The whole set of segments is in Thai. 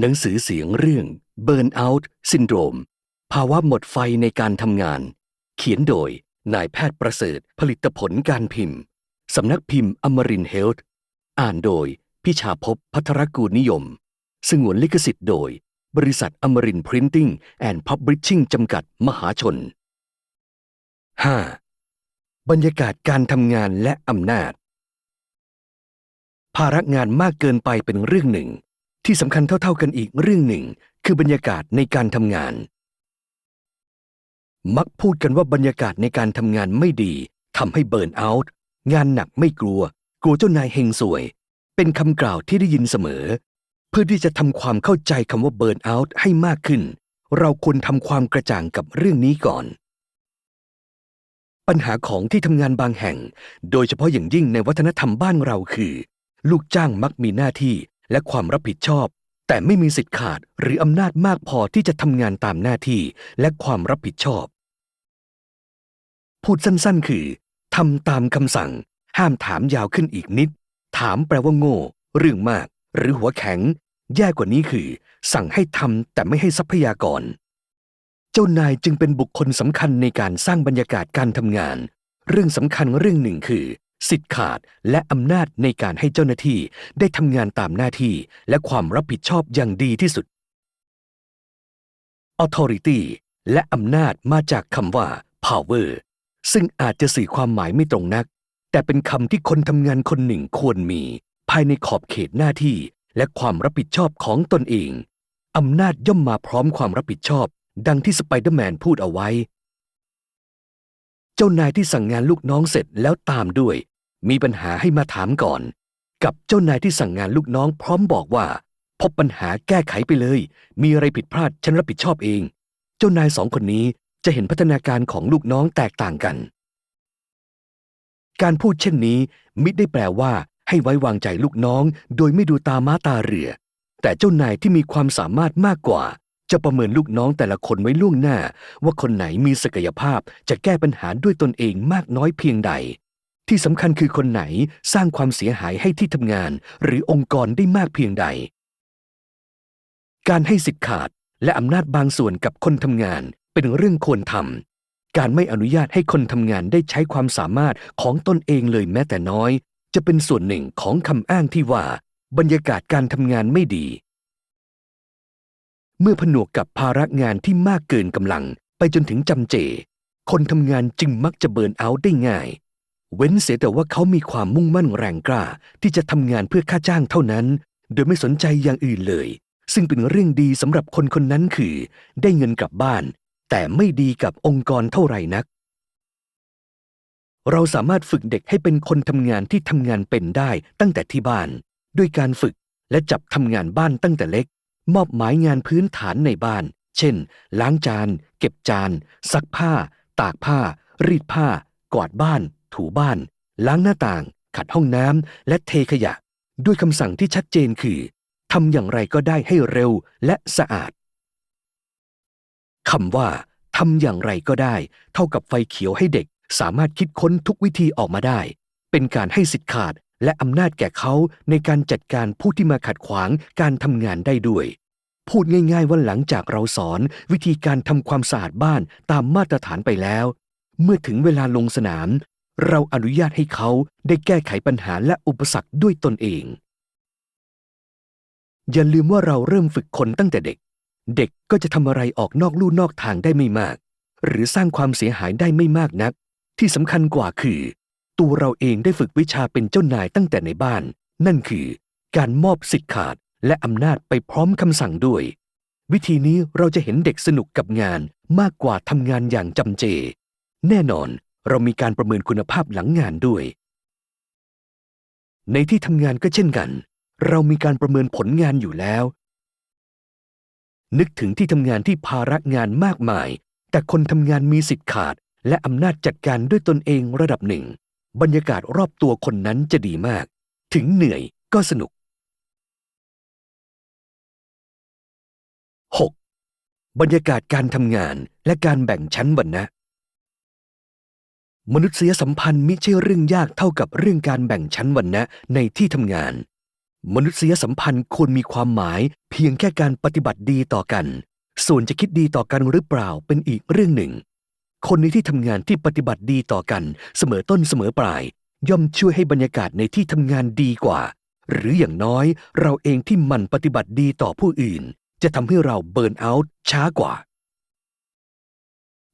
หนังสือเสียงเรื่อง Burnout Syndrome ภาวะหมดไฟในการทำงาน เขียนโดยนายแพทย์ประเสริฐผลิตผลการพิมพ์ สำนักพิมพ์อมรินเฮลท์อ่านโดยพิชาภพพัทรกูลนิยม สงวนลิขสิทธิ์โดย บริษัทอมรินพรินติ้งแอนด์พับลิชชิ่งจำกัดมหาชน 5. บรรยากาศการทำงานและอำนาจ ภาระงานมากเกินไปเป็นเรื่องหนึ่ง ที่สำคัญเท่าๆกันอีกเรื่องหนึ่ง คือบรรยากาศในการทำงาน มักพูดกันว่าบรรยากาศในการทำงานไม่ดีทำให้เบิร์นเอาท์งานหนักไม่กลัว กลัวเจ้านายเฮงสวย เป็นคำกล่าวที่ได้ยินเสมอ เพื่อที่จะทำความเข้าใจคำว่าเบิร์นเอาท์ให้มากขึ้น เราควรทำความกระจ่างกับเรื่องนี้ก่อน ปัญหาของที่ทำงานบางแห่ง โดยเฉพาะอย่างยิ่งในวัฒนธรรมบ้านเราคือ ลูกจ้างมักมีหน้าที่ และความรับผิดชอบ แต่ไม่มีสิทธิ์ขาดหรืออำนาจมากพอที่จะทำงานตามหน้าที่และความรับผิดชอบ พูดสั้นๆ คือทำตามคำสั่ง ห้ามถามยาวขึ้นอีกนิด ถามแปลว่าโง่ เรื่องมาก หรือหัวแข็ง แย่กว่านี้คือ สั่งให้ทำแต่ไม่ให้ทรัพยากร เจ้านายจึงเป็นบุคคลสำคัญในการสร้างบรรยากาศการทำงาน เรื่องสำคัญเรื่องหนึ่งคือ สิทธิ์ขาดและอำนาจในการให้เจ้าหน้าที่ได้ทำงานตามหน้าที่และความรับผิดชอบอย่างดีที่สุด authority และอำนาจมาจากคำว่า power ซึ่งอาจจะสื่อความหมายไม่ตรงนัก แต่เป็นคำที่คนทำงานคนหนึ่งควรมี ภายในขอบเขตหน้าที่และความรับผิดชอบของตนเอง อำนาจย่อมมาพร้อมความรับผิดชอบ ดังที่สไปเดอร์แมนพูดเอาไว้ เจ้านายที่สั่งงานลูกน้องเสร็จแล้วตามด้วย มีปัญหาให้มาถามก่อน กับเจ้านายที่สั่งงานลูกน้องพร้อมบอกว่า พบปัญหาแก้ไขไปเลย มีอะไรผิดพลาดฉันรับผิดชอบเอง เจ้านายสองคนนี้จะเห็นพัฒนาการของลูกน้องแตกต่างกัน การพูดเช่นนี้มิได้แปลว่า ให้ไว้วางใจลูกน้อง โดยไม่ดูตาม้าตาเรือ แต่เจ้านายที่มีความสามารถมากกว่า จะประเมินลูกน้องแต่ละคนไว้ล่วงหน้า ว่าคนไหนมีศักยภาพจะแก้ปัญหาด้วยตนเองมากน้อยเพียงใด ที่สำคัญคือคนไหนสร้างความเสียหายให้ที่ทำงาน หรือองค์กรได้มากเพียงใด การให้สิทธิ์ขาดและอำนาจบางส่วนกับคนทำงานเป็นเรื่องควรทำการไม่อนุญาตให้คนทำงานได้ใช้ความสามารถของตนเองเลยแม้แต่น้อย จะเป็นส่วนหนึ่งของคำอ้างที่ว่า บรรยากาศการทำงานไม่ดี เมื่อผนวกกับภาระงานที่มากเกินกำลังไปจนถึงจำเจ คนทำงานจึงมักจะเบิร์นเอาท์ได้ง่าย เว้นเสียแต่ว่าเขามีความมุ่งมั่นแรงกล้า ที่จะทำงานเพื่อค่าจ้างเท่านั้น โดยไม่สนใจอย่างอื่นเลย ซึ่งเป็นเรื่องดีสำหรับคนคนนั้นคือ ได้เงินกลับบ้าน แต่ไม่ดีกับองค์กรเท่าไหร่นัก เราสามารถฝึกเด็กให้เป็นคนทำงานที่ทำงานเป็นได้ตั้งแต่ที่บ้าน ด้วยการฝึกและจับทำงานบ้านตั้งแต่เล็ก มอบหมายงานพื้นฐานในบ้าน เช่น ล้างจาน เก็บจาน ซักผ้า ตากผ้า รีดผ้า กวาดบ้าน ถูบ้าน ล้างหน้าต่าง ขัดห้องน้ำและเทขยะ ด้วยคำสั่งที่ชัดเจนคือทำอย่างไรก็ได้ให้เร็วและสะอาดคำว่าทำอย่างไรก็ได้ เท่ากับไฟเขียวให้เด็กสามารถคิดค้นทุกวิธีออกมาได้ เป็นการให้สิทธิ์ขาด และอำนาจแก่เขาในการจัดการผู้ที่มาขัดขวางการทำงานได้ด้วย พูดง่าย ๆ ว่าหลังจากเราสอนวิธีการทำความสะอาดบ้านตามมาตรฐานไปแล้ว เมื่อถึงเวลาลงสนาม เราอนุญาตให้เขาได้แก้ไขปัญหาและอุปสรรคด้วยตนเอง อย่าลืมว่าเราเริ่มฝึกคนตั้งแต่เด็ก เด็กก็จะทำอะไรออกนอกลู่นอกทางได้ไม่มาก หรือสร้างความเสียหายได้ไม่มากนัก ที่สำคัญกว่าคือ ตัวเราเองได้ฝึกวิชาเป็นเจ้านายตั้งแต่ในบ้าน นั่นคือ การมอบสิทธิ์ขาดและอำนาจไปพร้อมคำสั่งด้วย วิธีนี้เราจะเห็นเด็กสนุกกับงานมากกว่าทำงานอย่างจำเจ แน่นอนเรามีการประเมินคุณภาพหลังงานด้วย ในที่ทำงานก็เช่นกัน เรามีการประเมินผลงานอยู่แล้ว นึกถึงที่ทำงานที่ภาระงานมากมาย แต่คนทำงานมีสิทธิ์ขาด และอำนาจจัดการด้วยตนเองระดับหนึ่ง บรรยากาศรอบตัวคนนั้นจะดีมาก ถึงเหนื่อยก็สนุก 6. บรรยากาศการทำงานและการแบ่งชั้นวรรณะ มนุษยสัมพันธ์มิใช่เรื่องยากเท่ากับเรื่องการแบ่งชั้นวรรณะในที่ทำงาน มนุษยสัมพันธ์ควรมีความหมายเพียงแค่การปฏิบัติดีต่อกัน ส่วนจะคิดดีต่อกันหรือเปล่าเป็นอีกเรื่องหนึ่ง คนในที่ทำงานที่ปฏิบัติดีต่อกันเสมอต้นเสมอปลาย ย่อมช่วยให้บรรยากาศในที่ทำงานดีกว่า หรืออย่างน้อยเราเองที่มันปฏิบัติดีต่อผู้อื่น จะทำให้เราเบิร์นเอาท์ช้ากว่า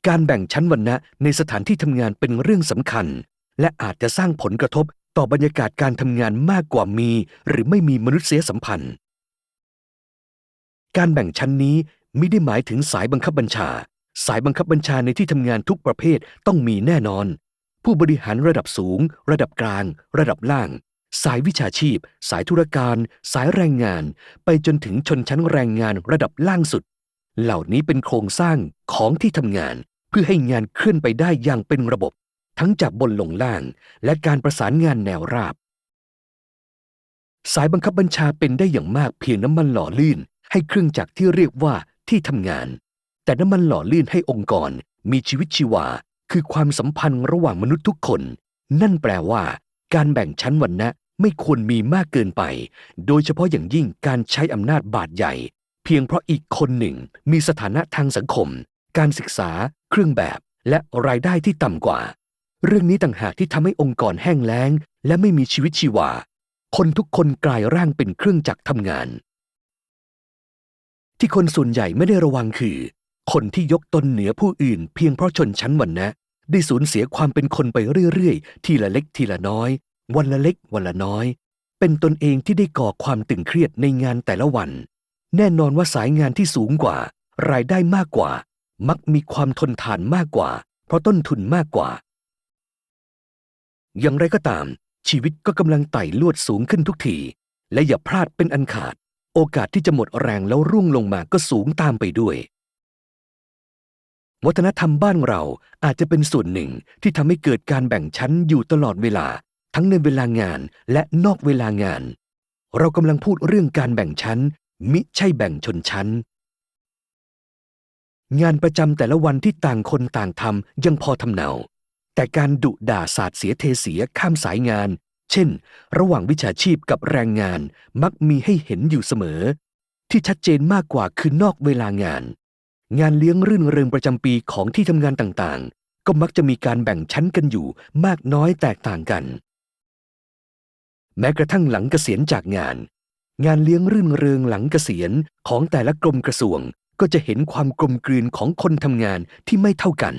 การแบ่งชั้นวรรณะในสถานที่ทำงานเป็นเรื่องสำคัญ และอาจจะสร้างผลกระทบต่อบรรยากาศการทำงานมากกว่ามี หรือไม่มีมนุษยสัมพันธ์ การแบ่งชั้นนี้ไม่ได้หมายถึงสายบังคับบัญชา สายบังคับบัญชาในที่ทำงานทุกประเภทต้องมีแน่นอน ผู้บริหารระดับสูง ระดับกลาง ระดับล่าง สายวิชาชีพ สายธุรการ สายแรงงาน ไปจนถึงชนชั้นแรงงานระดับล่างสุด เหล่านี้เป็นโครงสร้างของที่ทำงาน เพื่อให้งานเคลื่อนไปได้อย่างเป็นระบบ ทั้งจากบนลงล่าง และการประสานงานแนวราบ สายบังคับบัญชาเป็นได้อย่างมากเพียงน้ำมันหล่อลื่น ให้เครื่องจักรที่เรียกว่าที่ทำงาน แต่น้ำมันหล่อลื่นให้องค์กรมีชีวิตชีวา คือความสัมพันธ์ระหว่างมนุษย์ทุกคน นั่นแปลว่า การแบ่งชั้นวรรณะไม่ควรมีมากเกินไป โดยเฉพาะอย่างยิ่งการใช้อำนาจบาดใหญ่ เพียงเพราะอีกคนหนึ่งมีสถานะทางสังคม การศึกษา เครื่องแบบ และรายได้ที่ต่ำกว่า เรื่องนี้ต่างหากที่ทำให้องค์กรแห้งแล้ง และไม่มีชีวิตชีวา คนทุกคนกลายร่างเป็นเครื่องจักรทำงาน ที่คนส่วนใหญ่ไม่ได้ระวังคือ คนที่ยกตนเหนือผู้อื่น เพียงเพราะชนชั้นวรรณะได้สูญเสียความเป็นคนไปเรื่อยๆ ทีละเล็กทีละน้อย วันละเล็กวันละน้อย เป็นตนเองที่ได้ก่อความตึงเครียดในงานแต่ละวัน แน่นอนว่าสายงานที่สูงกว่า รายได้มากกว่า มักมีความทนทานมากกว่า เพราะต้นทุนมากกว่า อย่างไรก็ตาม ชีวิตก็กำลังไต่ลวดสูงขึ้นทุกที และอย่าพลาดเป็นอันขาด โอกาสที่จะหมดแรงแล้วร่วงลงมาก็สูงตามไปด้วย วัฒนธรรมบ้านเราอาจจะเป็นส่วนหนึ่งที่ทำให้เกิดการแบ่งชั้นอยู่ตลอดเวลา ทั้งในเวลางานและนอกเวลางาน เรากำลังพูดเรื่องการแบ่งชั้น มิใช่แบ่งชนชั้น งานประจำแต่ละวันที่ต่างคนต่างทำยังพอทำเนา แต่การดุด่าสาดเสียเทเสียข้ามสายงาน เช่น ระหว่างวิชาชีพกับแรงงานมักมีให้เห็นอยู่เสมอ ที่ชัดเจนมากกว่าคือนอกเวลางาน งานเลี้ยงรื่นเริงประจำปีของที่ทำงานต่างๆ ก็มักจะมีการแบ่งชั้นกันอยู่มากน้อยแตกต่างกัน แม้กระทั่งหลังเกษียณจากงาน งานเลี้ยงรื่นเริงหลังเกษียณของแต่ละกรมกระทรวง ก็จะเห็นความกลมกลืนของคนทำงานที่ไม่เท่ากัน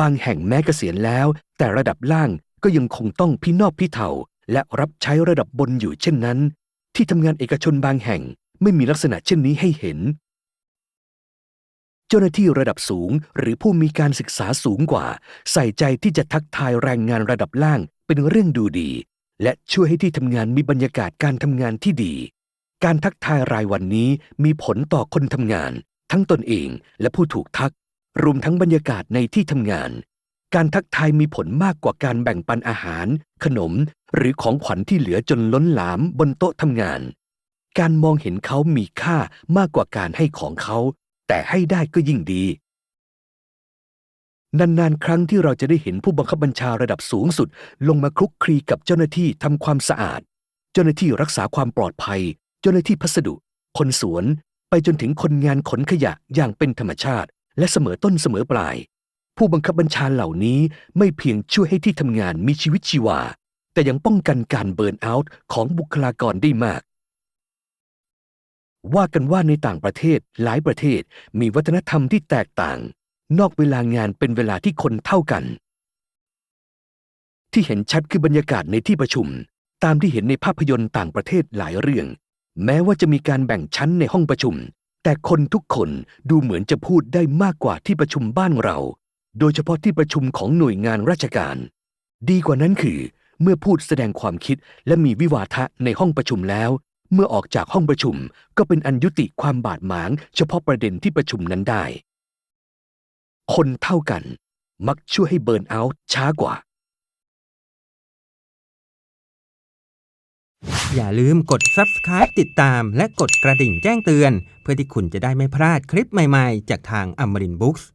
บางแห่งแม้เกษียณแล้ว แต่ระดับล่างก็ยังคงต้องพินอบพิเทาและรับใช้ระดับบนอยู่เช่นนั้น ที่ทำงานเอกชนบางแห่งไม่มีลักษณะเช่นนี้ให้เห็น เจ้าหน้าที่ระดับสูง หรือผู้มีการศึกษาสูงกว่า ใส่ใจที่จะทักทายแรงงานระดับล่างเป็นเรื่องดูดี และช่วยให้ที่ทำงานมีบรรยากาศการทำงานที่ดี การทักทายรายวันนี้มีผลต่อคนทำงาน ทั้งตนเองและผู้ถูกทัก รวมทั้งบรรยากาศในที่ทำงาน การทักทายมีผลมากกว่าการแบ่งปันอาหาร ขนม หรือของขวัญที่เหลือจนล้นหลามบนโต๊ะทำงาน การมองเห็นเขามีค่ามากกว่าการให้ของเขา แต่ให้ได้ก็ยิ่งดี นานๆ ครั้งที่เราจะได้เห็นผู้บังคับบัญชาระดับสูงสุด ลงมาคลุกคลีกับเจ้าหน้าที่ทำความสะอาด เจ้าหน้าที่รักษาความปลอดภัย เจ้าหน้าที่พัสดุ คนสวน ไปจนถึงคนงานขนขยะอย่างเป็นธรรมชาติ และเสมอต้นเสมอปลาย ผู้บังคับบัญชาเหล่านี้ไม่เพียงช่วยให้ที่ทำงานมีชีวิตชีวา แต่ยังป้องกันการเบิร์นเอาท์ของบุคลากรได้มาก ว่ากันว่าในต่างประเทศหลายประเทศมีวัฒนธรรมที่แตกต่าง นอกเวลางานเป็นเวลาที่คนเท่ากัน ที่เห็นชัดคือบรรยากาศในที่ประชุม ตามที่เห็นในภาพยนตร์ต่างประเทศหลายเรื่อง แม้ว่าจะมีการแบ่งชั้นในห้องประชุม แต่คนทุกคนดูเหมือนจะพูดได้มากกว่าที่ประชุมบ้านเรา โดยเฉพาะที่ประชุมของหน่วยงานราชการ ดีกว่านั้นคือ เมื่อพูดแสดงความคิดและมีวิวาทะในห้องประชุมแล้ว เมื่อออกจากห้องประชุมก็เป็นอันยุติความบาดหมาง เฉพาะประเด็นที่ประชุมนั้นได้ คนเท่ากันมักช่วยให้เบิร์นเอาท์ช้ากว่า อย่าลืมกด subscribe ติดตามและกดกระดิ่งแจ้งเตือน เพื่อที่คุณจะได้ไม่พลาดคลิปใหม่ๆ จากทางอมรินบุ๊กส์